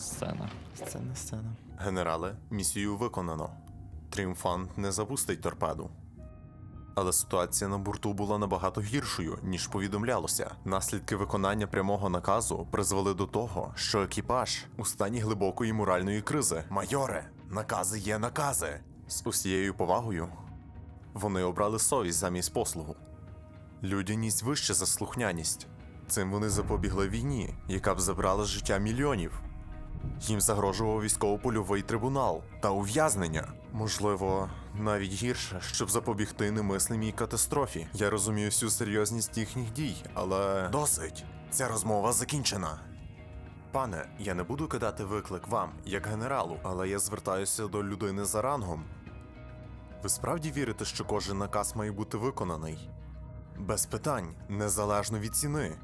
Сцена. Сцена, сцена. Генерале, місію виконано. Тріумфант не запустить торпеду. Але ситуація на борту була набагато гіршою, ніж повідомлялося. Наслідки виконання прямого наказу призвели до того, що екіпаж у стані глибокої моральної кризи. Майоре, накази є накази. З усією повагою вони обрали совість замість послугу. Людяність вище за слухняність. Цим вони запобігли війні, яка б забрала життя мільйонів. Їм загрожував військово-польовий трибунал та ув'язнення. Можливо, навіть гірше, щоб запобігти немислимій катастрофі. Я розумію всю серйозність їхніх дій, але. Досить! Ця розмова закінчена. Пане, я не буду кидати виклик вам, як генералу, але я звертаюся до людини за рангом. Ви справді вірите, що кожен наказ має бути виконаний? Без питань, незалежно від ціни.